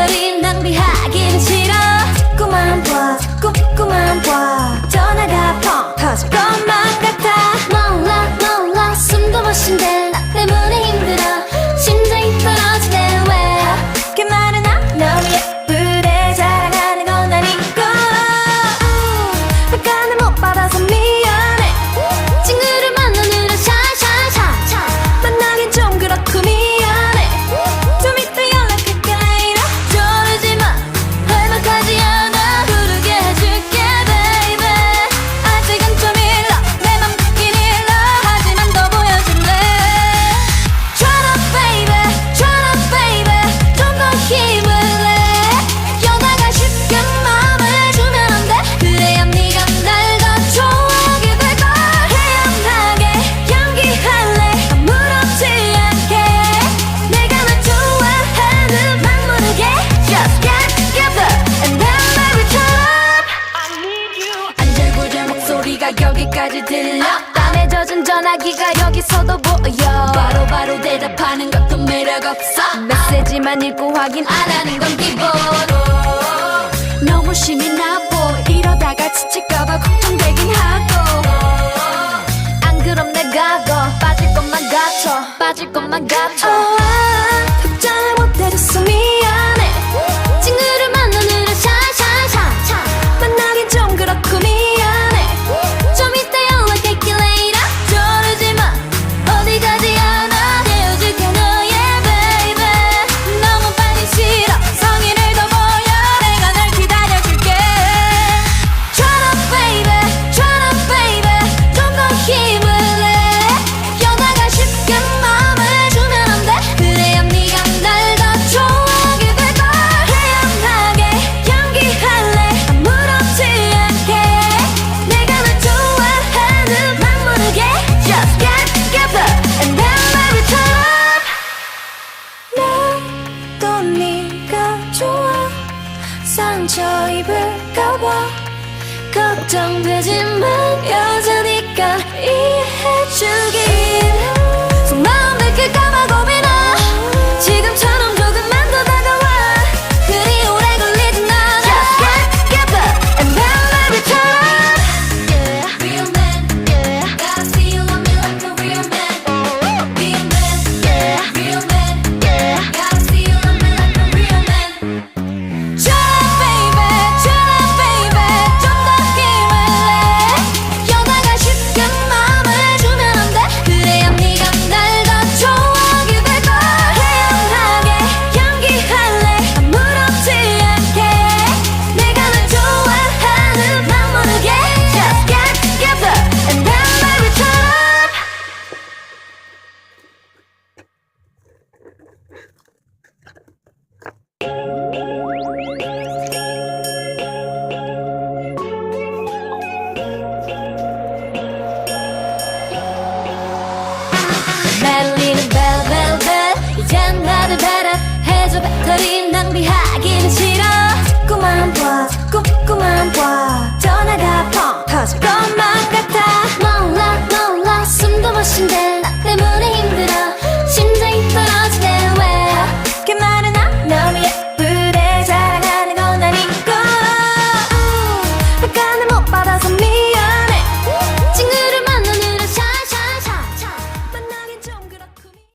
너를 낭비하긴 싫어. 꿈만 봐 꿈, 꿈만 봐. 떠나가 펑 터질 것만 여기까지 들려? 땀에 젖은 전화기가 여기서도 보여. 바로바로 바로 대답하는 것도 매력 없어. 메시지만 읽고 확인 안 하는 건 기본 너무 심이 나고 이러다가 지칠까봐 걱정되긴 하고. 안 그럼 내가 더 빠질 것만 같아. 빠질 것만 상처 입을까봐 걱정되지만 여자